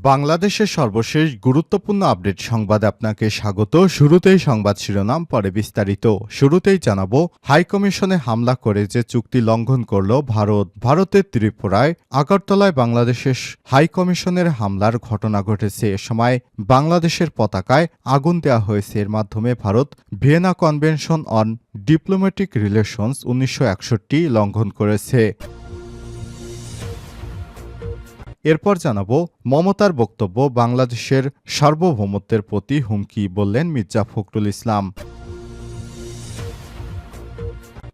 বাংলাদেশের সর্বশেষ গুরুত্বপূর্ণ আপডেট সংবাদে আপনাকে স্বাগত। শুরুতেই সংবাদ শিরোনাম, পরে বিস্তারিত। শুরুতেই জানাব হাইকমিশনে হামলা করে যে চুক্তি লঙ্ঘন করল ভারত। ভারতের ত্রিপুরায় আগরতলায় বাংলাদেশের হাইকমিশনের হামলার ঘটনা ঘটেছে। এ সময় বাংলাদেশের পতাকায় আগুন দেওয়া হয়েছে। এর মাধ্যমে Bharat Vienna convention on diplomatic relations উনিশশো একষট্টি লঙ্ঘন করেছে। এরপর জানাব মমতার বক্তব্য বাংলাদেশের সার্বভৌমত্বের প্রতি হুমকি বললেন মির্জা ফখরুল ইসলাম।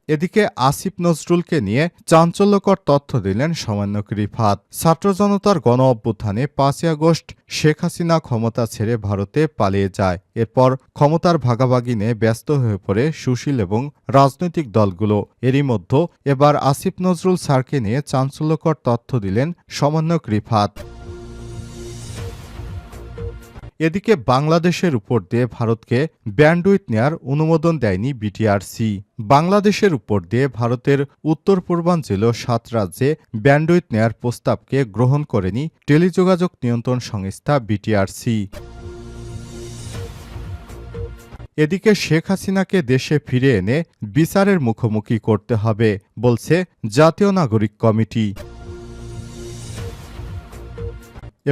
এদিকে আসিফ নজরুলকে নিয়ে চাঞ্চল্যকর তথ্য দিলেন সমন্বয়ক রিফাত। ছাত্র জনতার গণ অভ্যুত্থানে পাঁচই আগস্ট শেখ হাসিনা ক্ষমতা ছেড়ে ভারতে পালিয়ে যায়। এরপর ক্ষমতার ভাগাভাগি নিয়ে ব্যস্ত হয়ে পড়ে সুশীল এবং রাজনৈতিক দলগুলো। এরই মধ্যে এবার আসিফ নজরুল স্যারকে নিয়ে চাঞ্চল্যকর তথ্য দিলেন সমন্বয়ক রিফাত। এদিকে বাংলাদেশের উপর দিয়ে ভারতকে ব্যান্ডউইথ নেয়ার অনুমোদন দেয়নি বিটিআরসি। বাংলাদেশের উপর দিয়ে ভারতের উত্তর পূর্বাঞ্চল সাত রাজ্যে ব্যান্ডউইথ নেয়ার প্রস্তাবকে গ্রহণ করেনি টেলিযোগাযোগ নিয়ন্ত্রণ সংস্থা বিটিআরসি। এদিকে শেখ হাসিনাকে দেশে ফিরে এনে বিচারের মুখোমুখি করতে হবে, বলছে জাতীয় নাগরিক কমিটি।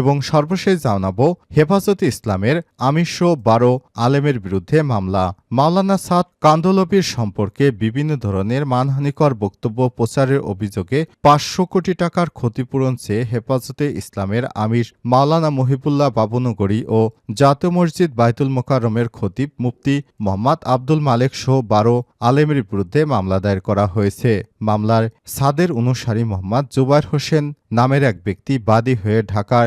এবং সর্বশেষ জানাব, হেফাজতে ইসলামের আমিষ বারো আলেমের বিরুদ্ধে মামলা। মাওলানা সাদ কান্দলবির সম্পর্কে বিভিন্ন ধরনের মানহানিকর বক্তব্য প্রচারের অভিযোগে পাঁচশো কোটি টাকার ক্ষতিপূরণ চেয়ে হেফাজতে ইসলামের আমির মাওলানা মহিবুল্লাহ বাবুনগরী ও জাতীয় মসজিদ বাইতুল মোকাররমের খতিব মুফতি মোহাম্মদ আব্দুল মালেক সহ বারো আলেমের বিরুদ্ধে মামলা দায়ের করা হয়েছে। মামলার সাদের অনুসারী মোহাম্মদ জুবাইর হোসেন নামের এক ব্যক্তি বাদী হয়ে ঢাকার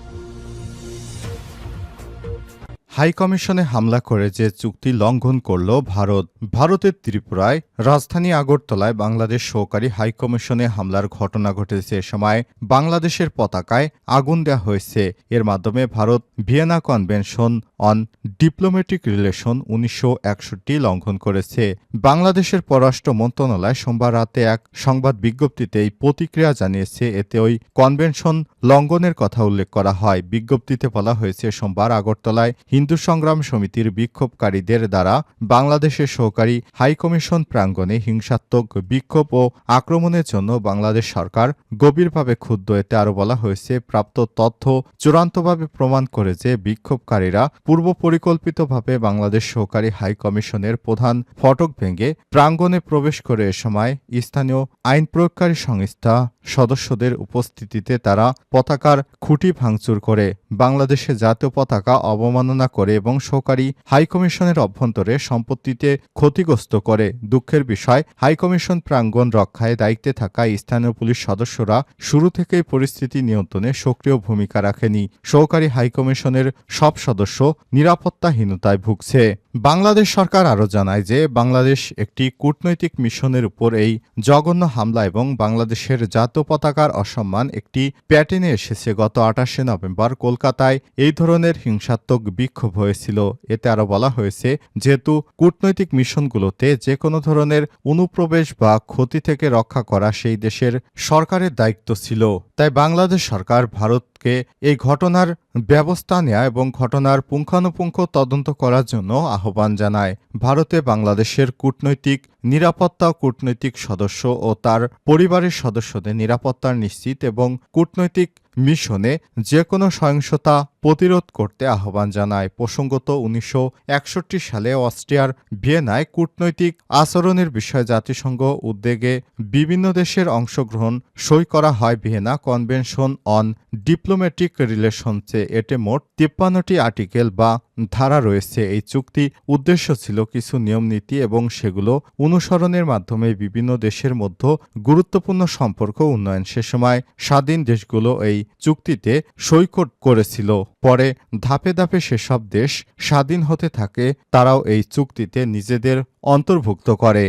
হাইকমিশনে হামলা করে যে চুক্তি লঙ্ঘন করল ভারত, ভারতের ত্রিপুরায় রাজধানী আগরতলায় বাংলাদেশ সহকারী হাইকমিশনে হামলার ঘটনা ঘটেছে এ সময় বাংলাদেশের পতাকায় আগুন দেয়া হয়েছে। এর মাধ্যমে Bharat Vienna convention on diplomatic relation উনিশশো একষট্টি লঙ্ঘন করেছে। বাংলাদেশের পররাষ্ট্র মন্ত্রণালয় সোমবার রাতে এক সংবাদ বিজ্ঞপ্তিতে এই প্রতিক্রিয়া জানিয়েছে। এতে ওই কনভেনশন লঙ্ঘনের কথা উল্লেখ করা হয়। বিজ্ঞপ্তিতে বলা হয়েছে, সোমবার আগরতলায় হিন্দু সংগ্রাম সমিতির বিক্ষোভকারীদের দ্বারা বাংলাদেশের সহকারী হাইকমিশন প্রাঙ্গণে হিংসাত্মক বিক্ষোভ ও আক্রমণের জন্য বাংলাদেশ সরকার গভীরভাবে ক্ষুব্ধ। এতে আরও বলা হয়েছে, প্রাপ্ত তথ্য চূড়ান্তভাবে প্রমাণ করে যে বিক্ষোভকারীরা পূর্ব পরিকল্পিতভাবে বাংলাদেশ সহকারী হাই কমিশনের প্রধান ফটক ভেঙে প্রাঙ্গণে প্রবেশ করে এ সময় স্থানীয় আইন প্রয়োগকারী সংস্থা সদস্যদের উপস্থিতিতে তারা পতাকার খুঁটি ভাঙচুর করে বাংলাদেশের জাতীয় পতাকা অবমাননা করে এবং সহকারী হাইকমিশনের অভ্যন্তরে সম্পত্তিতে ক্ষতিগ্রস্ত করে। দুঃখের বিষয় হাইকমিশন প্রাঙ্গণ রক্ষায় দায়িত্বে থাকা স্থানীয় পুলিশ সদস্যরা শুরু থেকেই পরিস্থিতি নিয়ন্ত্রণে সক্রিয় ভূমিকা রাখেনি। সহকারী হাইকমিশনের সব সদস্য নিরাপত্তাহীনতায় ভুগছে। বাংলাদেশ সরকার আরও জানায় যে, বাংলাদেশ একটি কূটনৈতিক মিশনের উপর এই জঘন্য হামলা এবং বাংলাদেশের জাতীয় পতাকার অসম্মান একটি প্যাটেনে এসেছে গত আঠাশে নভেম্বর কলকাতায়। এই ধরনের হিংসাত্মক বিক্ষোভ হয়েছিল। এতে আরও বলা হয়েছে, যেহেতু কূটনৈতিক মিশনগুলোতে যে কোনো ধরনের অনুপ্রবেশ বা ক্ষতি থেকে রক্ষা করা সেই দেশের সরকারের দায়িত্ব ছিল। তাই বাংলাদেশ সরকার ভারতকে এই ঘটনার ব্যবস্থা নেয়া এবং ঘটনার পুঙ্খানুপুঙ্খ তদন্ত করার জন্য আহ্বান জানায়। ভারতে বাংলাদেশের কূটনৈতিক নিরাপত্তা কূটনৈতিক সদস্য ও তার পরিবারের সদস্যদের নিরাপত্তা নিশ্চিত এবং কূটনৈতিক মিশনে যে কোনো সহিংসতা প্রতিরোধ করতে আহ্বান জানায় প্রসঙ্গত উনিশশো একষট্টি সালে অস্ট্রিয়ার ভিয়েনায় কূটনৈতিক আচরণের বিষয়ে জাতিসংঘ উদ্যোগে বিভিন্ন দেশের অংশগ্রহণ সই করা হয় ভিয়েনা কনভেনশন অন ডিপ্লোম্যাটিক রিলেশনসে। এতে মোট তিপ্পান্নটি আর্টিকেল বা ধারা রয়েছে। এই চুক্তি উদ্দেশ্য ছিল কিছু নিয়মনীতি এবং সেগুলো অনুসরণের মাধ্যমে বিভিন্ন দেশের মধ্যে গুরুত্বপূর্ণ সম্পর্ক উন্নয়ন। সে সময় স্বাধীন দেশগুলো এই চুক্তিতে সৈকট করেছিল। পরে ধাপে ধাপে সেসব দেশ স্বাধীন হতে থাকে, তারাও এই চুক্তিতে নিজেদের অন্তর্ভুক্ত করে।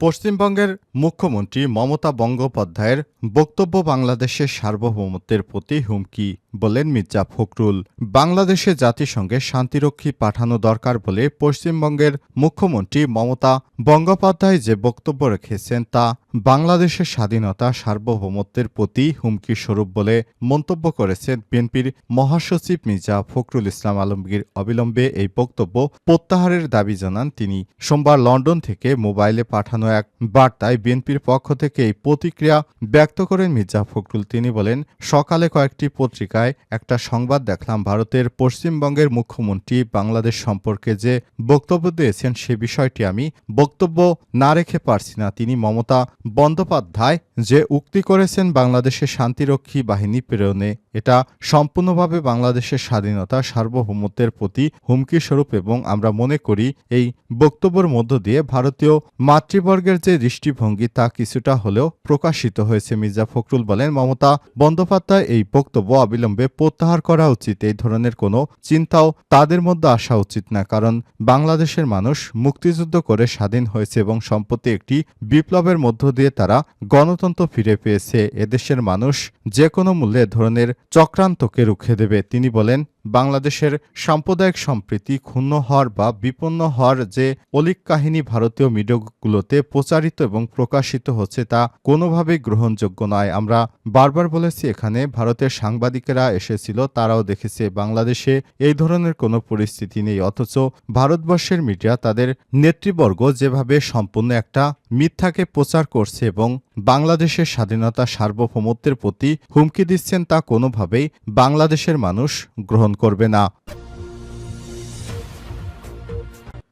পশ্চিমবঙ্গের মুখ্যমন্ত্রী মমতা বন্দ্যোপাধ্যায়ের বক্তব্য বাংলাদেশের সার্বভৌমত্বের প্রতি হুমকি বলেন মির্জা ফখরুল। বাংলাদেশে জাতিসংঘে শান্তিরক্ষী পাঠানো দরকার বলে পশ্চিমবঙ্গের মুখ্যমন্ত্রী মমতা বন্দ্যোপাধ্যায় যে বক্তব্য রেখেছেন তা বাংলাদেশের স্বাধীনতা সার্বভৌমত্বের প্রতি হুমকি স্বরূপ বলে মন্তব্য করেছেন বিএনপির মহাসচিব মির্জা ফখরুল ইসলাম আলমগীর। অবিলম্বে এই বক্তব্য প্রত্যাহারের দাবি জানান তিনি। সোমবার লন্ডন থেকে মোবাইলে পাঠানো এক বার্তায় বিএনপির পক্ষ থেকে এই প্রতিক্রিয়া ব্যক্ত করেন মির্জা ফখরুল। তিনি বলেন, সকালে কয়েকটি পত্রিকায় একটা সংবাদ দেখলাম, ভারতের পশ্চিমবঙ্গের মুখ্যমন্ত্রী বাংলাদেশ সম্পর্কে যে বক্তব্য দিয়েছেন সে বিষয়টি আমি বক্তব্য না রেখে পারছি না। তিনি মমতা বন্দ্যোপাধ্যায় যে উক্তি করেছেন বাংলাদেশের শান্তিরক্ষী বাহিনী প্রেরণে এটা সম্পূর্ণভাবে বাংলাদেশের স্বাধীনতা সার্বভৌমত্বের প্রতি হুমকি স্বরূপ এবং আমরা মনে করি এই বক্তব্যের মধ্য দিয়ে ভারতীয় মাতৃবর্গের যে দৃষ্টিভঙ্গি তা কিছুটা হলেও প্রকাশিত হয়েছে। মির্জা ফখরুল বলেন, মমতা বন্দ্যোপাধ্যায় এই বক্তব্য অবিলম্বে প্রত্যাহার করা উচিত। এই ধরনের কোনো চিন্তাও তাদের মধ্যে আসা উচিত না, কারণ বাংলাদেশের মানুষ মুক্তিযুদ্ধ করে স্বাধীন হয়েছে এবং সম্প্রতি একটি বিপ্লবের মধ্য দিয়ে তারা গণতন্ত্র ফিরে পেয়েছে। এদেশের মানুষ যে কোনো মূল্যে ধরনের চক্রান্তকে রুখে দেবে। তিনি বলেন বাংলাদেশের সাম্প্রদায়িক সম্প্রীতি ক্ষুণ্ণ হওয়ার বা বিপন্ন হওয়ার যে অলিক কাহিনী ভারতীয় মিডিয়াগুলোতে প্রচারিত এবং প্রকাশিত হচ্ছে তা কোনোভাবেই গ্রহণযোগ্য নয়। আমরা বারবার বলেছি, এখানে ভারতের সাংবাদিকেরা এসেছিল, তারাও দেখেছে, বাংলাদেশে এই ধরনের কোনো পরিস্থিতি নেই। অথচ ভারতবর্ষের মিডিয়া তাদের নেতৃবর্গ যেভাবে সম্পূর্ণ একটা মিথ্যাকে প্রচার করছে এবং বাংলাদেশের স্বাধীনতা সার্বভৌমত্বের প্রতি হুমকি দিচ্ছেন, তা কোনোভাবেই বাংলাদেশের মানুষ গ্রহণ করবে না।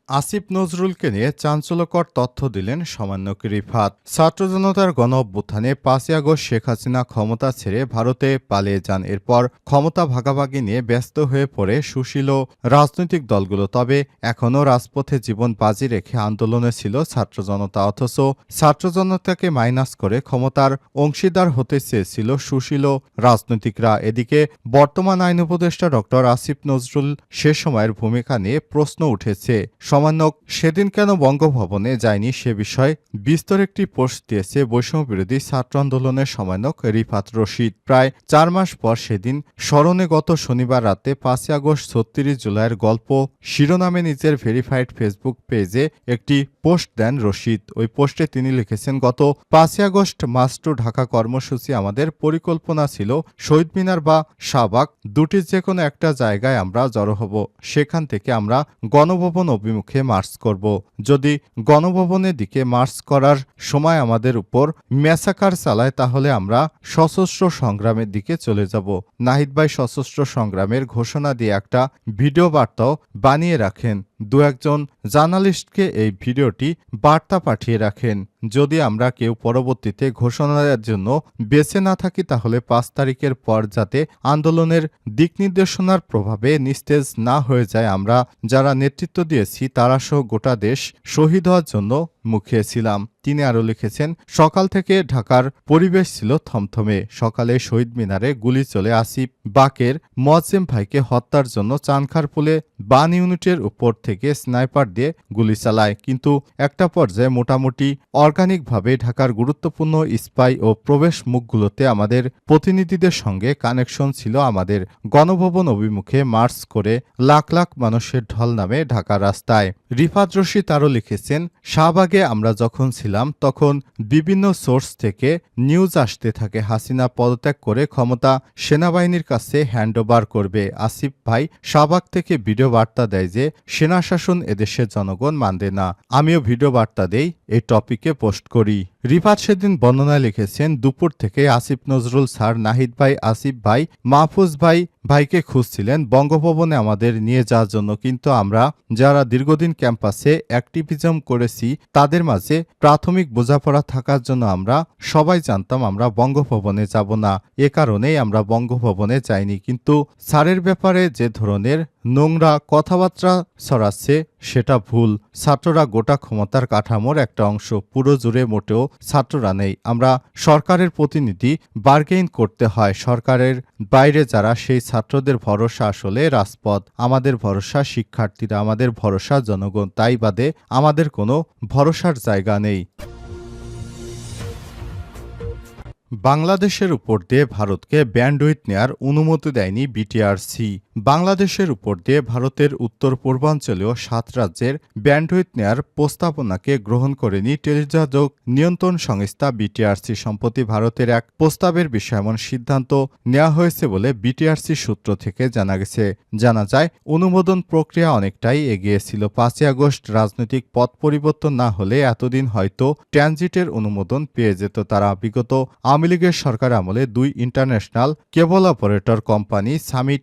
আসিফ নজরুলকে নিয়ে চাঞ্চল্যকর তথ্য দিলেন সামান্যক রিফাত। ছাত্র জনতার গণ অভ্যুত্থানে পাঁচই আগস্ট শেখ হাসিনা ক্ষমতা ছেড়ে ভারতে পালিয়ে যান। এরপর ক্ষমতা ভাগাভাগি নিয়ে ব্যস্ত হয়ে পড়ে সুশীল রাজনৈতিক দলগুলো। তবে এখনও রাজপথে জীবন বাজি রেখে আন্দোলনে ছিল ছাত্র জনতা। অথচ ছাত্র জনতাকে মাইনাস করে ক্ষমতার অংশীদার হতে চেয়েছিল সুশীল রাজনৈতিকরা। এদিকে বর্তমান আইন উপদেষ্টা ডক্টর আসিফ নজরুল সে সময়ের ভূমিকা নিয়ে প্রশ্ন উঠেছে। সমান্যক সেদিন কেন বঙ্গভবনে যায়নি সে বিষয়ে বিস্তর একটি পোস্ট দিয়েছে বৈষম্য বিরোধী ছাত্র আন্দোলনের সমানক রিফাত রশিদ। প্রায় চার মাস পর সেদিন স্মরণে গত শনিবার রাতে পাঁচই আগস্ট ছত্রিশ জুলাইয়ের গল্প শিরোনামে নিজের ভেরিফাইড ফেসবুক পেজে একটি পোস্ট দেন রশিদ। ওই পোস্টে তিনি লিখেছেন, গত পাঁচই আগস্ট মাস টু ঢাকা কর্মসূচি আমাদের পরিকল্পনা ছিল শহীদ মিনার বা শাহবাগ, দুটির যে কোনো একটা জায়গায় আমরা জড়ো হব। সেখান থেকে আমরা গণভবন অভিমুখে মার্চ করব। যদি গণভবনের দিকে মার্চ করার সময় আমাদের উপর ম্যাসাকার চালায়, তাহলে আমরা সশস্ত্র সংগ্রামের দিকে চলে যাব। নাহিদ ভাই সশস্ত্র সংগ্রামের ঘোষণা দিয়ে একটা ভিডিও বার্তাও বানিয়ে রাখেন। দু একজন জার্নালিস্টকে এই ভিডিওটি বার্তা পাঠিয়ে রাখেন। যদি আমরা কেউ পরবর্তীতে ঘোষণা দেওয়ার জন্য বেঁচে না থাকি, তাহলে পাঁচ তারিখের পর যাতে আন্দোলনের দিক নির্দেশনার প্রভাবে নিস্তেজ না হয়ে যায়, আমরা যারা নেতৃত্ব দিয়েছি, তারা সহ গোটা দেশ শহীদ হওয়ার জন্য মুখিয়েছিলাম তিনি আরও লিখেছেন, সকাল থেকে ঢাকার পরিবেশ ছিল থমথমে। সকালে শহীদ মিনারে গুলি চলে আসিফ বাকের মোয়াজ্জেম ভাইকে হত্যার জন্য চানখারপুলে বান ইউনিটের উপর থেকে স্নাইপার দিয়ে গুলি চালায়। কিন্তু একটা পর্যায়ে মোটামুটি অর্গানিকভাবে ঢাকার গুরুত্বপূর্ণ স্পাই ও প্রবেশ মুখগুলোতে আমাদের প্রতিনিধিদের সঙ্গে কানেকশন ছিল আমাদের গণভবন অভিমুখে মার্চ করে লাখ লাখ মানুষের ঢল নামে ঢাকা রাস্তায়। রিফাত রশিদ আরও লিখেছেন, শাহবাগে আমরা যখন ছিলাম, তখন বিভিন্ন সোর্স থেকে নিউজ আসতে থাকে, হাসিনা পদত্যাগ করে ক্ষমতা সেনাবাহিনীর কাছে হ্যান্ডওভার করবে। আসিফ ভাই শাহবাগ থেকে ভিডিও বার্তা দেয় যে, সেনা শাসন এদেশের জনগণ মানবে না। আমিও ভিডিও বার্তা দেই এই টপিকে পোস্ট করি। রিফাত সেদিন বর্ণনায় লিখেছেন, দুপুর থেকে আসিফ নজরুল স্যার, নাহিদ ভাই, আসিফ ভাই, মাহফুজ ভাই, ভাইকে খুঁজছিলেন, বঙ্গভবনে আমাদের নিয়ে যাওয়ার জন্য। কিন্তু আমরা যারা দীর্ঘদিন ক্যাম্পাসে অ্যাক্টিভিজম করেছি, তাদের মাঝে প্রাথমিক বোঝাপড়া থাকার জন্য আমরা সবাই জানতাম আমরা বঙ্গভবনে যাব না। এ কারণেই আমরা বঙ্গভবনে যাইনি। কিন্তু স্যারের ব্যাপারে যে ধরনের নোংরা কথাবার্তা ছড়াচ্ছে, সেটা ভুল। ছাত্ররা গোটা ক্ষমতার কাঠামোর একটা অংশ, পুরো জুড়ে মোটেও ছাত্ররা নেই। আমরা সরকারের প্রতিনিধি বার্গেইন করতে হয়। সরকারের বাইরে যারা, সেই ছাত্রদের ভরসা আসলে রাজপথ। আমাদের ভরসা শিক্ষার্থীরা, আমাদের ভরসা জনগণ। তাই বাদে আমাদের কোনো ভরসার জায়গা নেই। বাংলাদেশের উপর দিয়ে ভারতকে ব্যান্ডউইথ নেয়ার অনুমতি দেয়নি বিটিআরসি। বাংলাদেশের উপর দিয়ে ভারতের উত্তর পূর্বাঞ্চলীয় সাত রাজ্যের ব্যান্ডউইথ নেয়ার প্রস্তাবনাকে গ্রহণ করেনি টেলিযোগাযোগ নিয়ন্ত্রণ সংস্থা বিটিআরসি। সম্প্রতি ভারতের এক প্রস্তাবের বিষয়ে এমন সিদ্ধান্ত নেওয়া হয়েছে বলে বিটিআরসি সূত্র থেকে জানা গেছে। জানা যায়, অনুমোদন প্রক্রিয়া অনেকটাই এগিয়েছিল পাঁচই আগস্ট রাজনৈতিক পথ পরিবর্তন না হলে এতদিন হয়তো ট্রানজিটের অনুমোদন পেয়ে যেত তারা। বিগত আওয়ামী লীগের সরকার আমলে দুই international cable operator company Summit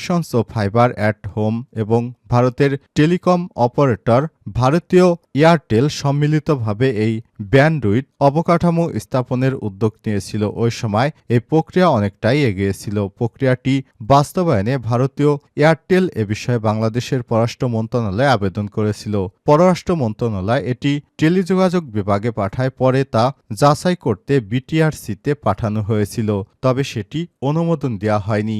Communications O fiber at home এবং ভারতের টেলিকম অপারেটর ভারতীয় এয়ারটেল সম্মিলিতভাবে এই ব্যান্ডউইথ অবকাঠামো স্থাপনের উদ্যোগ নিয়েছিল। ওই সময় এই প্রক্রিয়া অনেকটাই এগিয়েছিল। প্রক্রিয়াটি বাস্তবায়নে ভারতীয় এয়ারটেল এ বিষয়ে বাংলাদেশের পররাষ্ট্র মন্ত্রণালয়ে আবেদন করেছিল। পররাষ্ট্র মন্ত্রণালয় এটি টেলিযোগাযোগ বিভাগে পাঠায়, পরে তা যাচাই করতে বিটিআরসিতে পাঠানো হয়েছিল, তবে সেটি অনুমোদন দেওয়া হয়নি।